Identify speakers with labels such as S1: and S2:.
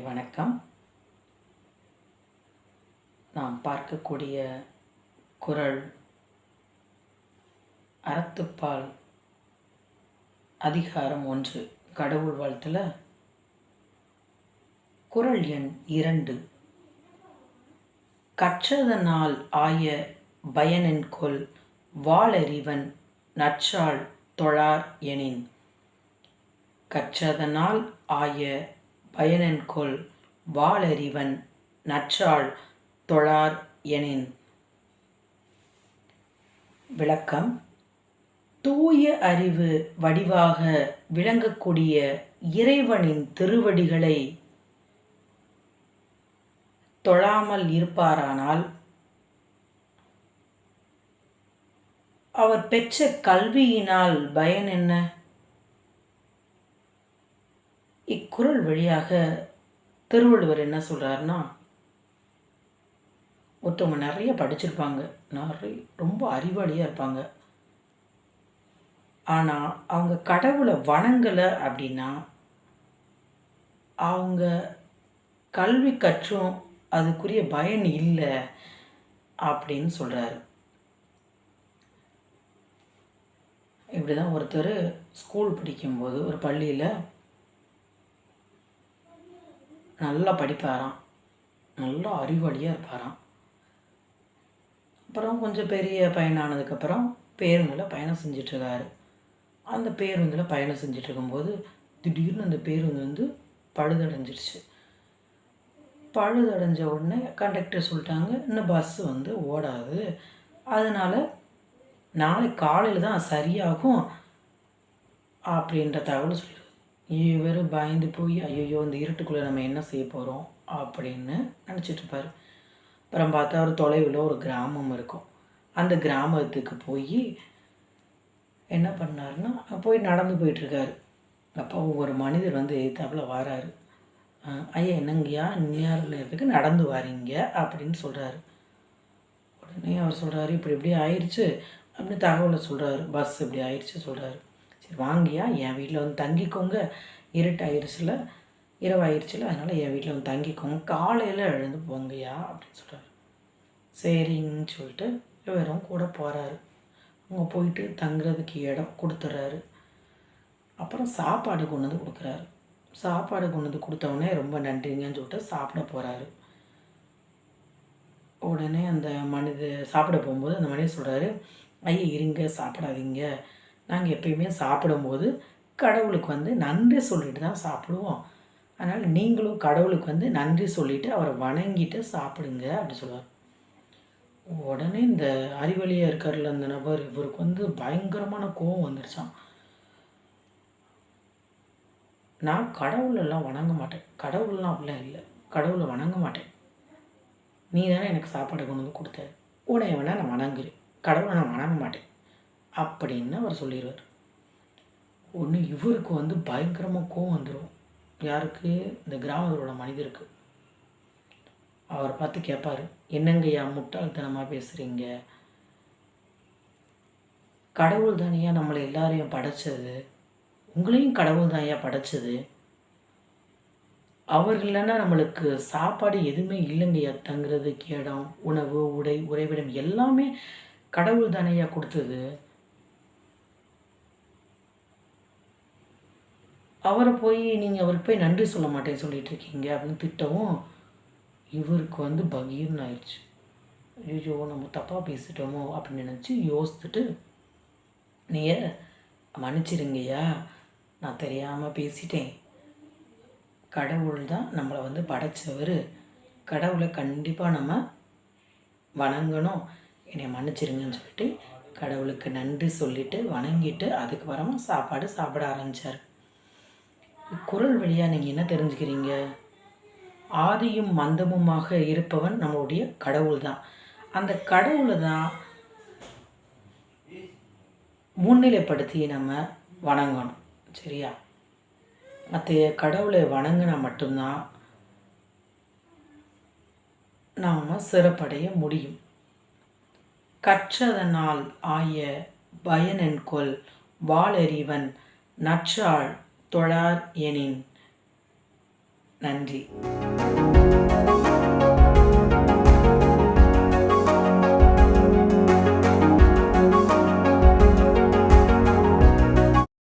S1: வணக்கம். நாம் பார்க்கக்கூடிய குரல் அறத்துப்பால் அதிகாரம் ஒன்று கடவுள் வாழ்த்தில். குரல் எண் இரண்டு. கற்றதனால் ஆய பயனென்கொல் வாளறிவன் நற்றாள் தொழார் எனின். கற்றதனால் ஆய பயனென்கொல் வாளறிவன் நற்றாள் தொழார் எனின். விளக்கம் தூய அறிவு வடிவாக விளங்கக்கூடிய இறைவனின் திருவடிகளை தொழாமல் இருப்பாரானால் அவர் பெற்ற கல்வியினால் பயன் என்ன? குரல் வழியாக திருவள்ளுவர் என்ன சொல்கிறாருன்னா ஒருத்தவங்க நிறைய படிச்சிருப்பாங்க நிறைய ரொம்ப அறிவாளியாக இருப்பாங்க. ஆனால் அவங்க கடவுளை வணங்கலை அப்படின்னா அவங்க கல்வி கற்றும் அதுக்குரிய பயன் இல்லை அப்படின்னு சொல்கிறாரு இப்படி தான் ஒருத்தர் ஸ்கூல் படிக்கும்போது ஒரு பள்ளியில் நல்லா படிப்பாராம். நல்லா அறிவாளியாக இருப்பாராம். அப்புறம் கொஞ்சம் பெரிய பையனானதுக்கப்புறம் பேருந்தில் பயணம் செஞ்சிட்ருக்காரு. அந்த பேருந்தில் பயணம் செஞ்சிட்ருக்கும்போது திடீர்னு அந்த பேருந்து வந்து பழுதடைஞ்சிருச்சு. பழுதடைஞ்ச உடனே கண்டக்டர் சொல்லிட்டாங்க இன்னும் பஸ்ஸு வந்து ஓடாது. அதனால் நாளை காலையில் தான் சரியாகும். அப்படின்ற தகவல் சொல்லியிருக்காங்க இவர் பயந்து போய் ஐயோ இந்த இருட்டுக்குள்ளே நம்ம என்ன செய்ய போகிறோம் அப்படின்னு நினச்சிட்ருப்பார் அப்புறம் பார்த்தா ஒரு தொலைவில் ஒரு கிராமம் இருக்கும். அந்த கிராமத்துக்கு போய் என்ன பண்ணாருன்னா போய் நடந்து போயிட்டுருக்காரு அப்போ ஒரு மனிதர் வந்து எதிர்த்தாப்பில் வராரு. ஐயா என்னங்கய்யா? நேர நேரத்துக்கு நடந்து வரீங்க அப்படின்னு சொல்கிறாரு உடனே அவர் சொல்கிறாரு இப்படி இப்படி ஆயிடுச்சு அப்படின்னு தகவலை சொல்கிறாரு பஸ் இப்படி ஆயிடுச்சு சொல்கிறாரு சரி வாங்கியா? என் வீட்டில் வந்து தங்கிக்கோங்க. இருட்டாயிருச்சுல இரவாயிருச்சுல அதனால் என் வீட்டில் வந்து தங்கிக்கோங்க. காலையில் எழுந்து போங்கய்யா அப்படின்னு சொல்கிறாரு சரிங்கன்னு சொல்லிட்டு இவரும் கூட போகிறாரு அவங்க போயிட்டு தங்குறதுக்கு இடம் கொடுத்துட்றாரு அப்புறம் சாப்பாடு கொண்டு வந்து கொடுக்குறாரு. சாப்பாடு கொண்டு வந்து கொடுத்தவொடனே ரொம்ப நன்றிங்கன்னு சொல்லிட்டு சாப்பிட போகிறாரு உடனே அந்த மனித சாப்பிட போகும்போது அந்த மனிதர் சொல்கிறாரு ஐயா இருங்க சாப்பிடாதீங்க. நாங்கள் எப்பயுமே சாப்பிடும்போது கடவுளுக்கு வந்து நன்றி சொல்லிட்டு தான் சாப்பிடுவோம். அதனால் நீங்களும் கடவுளுக்கு வந்து நன்றி சொல்லிவிட்டு அவரை வணங்கிட்டு சாப்பிடுங்க அப்படி சொல்லுவார். உடனே இந்த அறிவழியாக இருக்கார்ல அந்த நபர் இவருக்கு வந்து பயங்கரமான கோவம் வந்துருச்சான் நான் கடவுளெல்லாம் வணங்க மாட்டேன். கடவுள்லாம் அப்படிலாம் இல்லை. கடவுளை வணங்க மாட்டேன். நீ தானே எனக்கு சாப்பாடு கொண்டு வந்து கொடுத்த. உடனே வேணால் நான் வணங்குறேன். கடவுளை நான் வணங்க மாட்டேன். அப்படின்னு அவர் சொல்லிடுவார். ஒன்று இவருக்கு வந்து பயங்கரமாக கோவம் வந்துடும் யாருக்கு? இந்த கிராமத்தோட மனிதருக்கு. அவர் பார்த்து கேட்பார் என்னங்கய்யா முட்டாள்தனமாக பேசுகிறீங்க கடவுள் தானையா நம்மளை எல்லாரையும் படைச்சது. உங்களையும் கடவுள் தானியா படைச்சது. அவர் இல்லைன்னா நம்மளுக்கு சாப்பாடு எதுவுமே இல்லைங்கய்யா தங்குறதுக்கு இடம் உணவு உடை உறைவிடம் எல்லாமே கடவுள் தானையா கொடுத்தது. அவரை போய் நீங்கள் அவருக்கு போய் நன்றி சொல்ல மாட்டேன் சொல்லிட்டு இருக்கீங்க அப்படின்னு திட்டவும் இவருக்கு வந்து பகீர்னு ஆயிடுச்சு. ஐயோ நம்ம தப்பாக பேசிட்டோமோ அப்படின்னு நினச்சி யோசித்துட்டு நீங்கள் மன்னிச்சிருங்கய்யா நான் தெரியாமல் பேசிட்டேன். கடவுள் தான் நம்மளை வந்து படைச்சவர். கடவுளை கண்டிப்பாக நம்ம வணங்கணும். என்னை மன்னிச்சிருங்கன்னு சொல்லிட்டு கடவுளுக்கு நன்றி சொல்லிவிட்டு வணங்கிட்டு அதுக்கப்புறமா சாப்பாடு சாப்பிட ஆரம்பித்தார் குரல் வழியாக நீங்கள் என்ன தெரிஞ்சுக்கிறீங்க? ஆதியும் மந்தமுமாக இருப்பவன் நம்மளுடைய கடவுள் தான் அந்த கடவுளை தான் முன்னிலைப்படுத்தி நம்ம வணங்கணும். சரியா? அத்தைய கடவுளை வணங்கினா மட்டும்தான் நாம் சிறப்படைய முடியும். கற்றதனால் ஆய பயனென்கொல் வாளறிவன் நற்றாள் தொழார் எனின். நன்றி.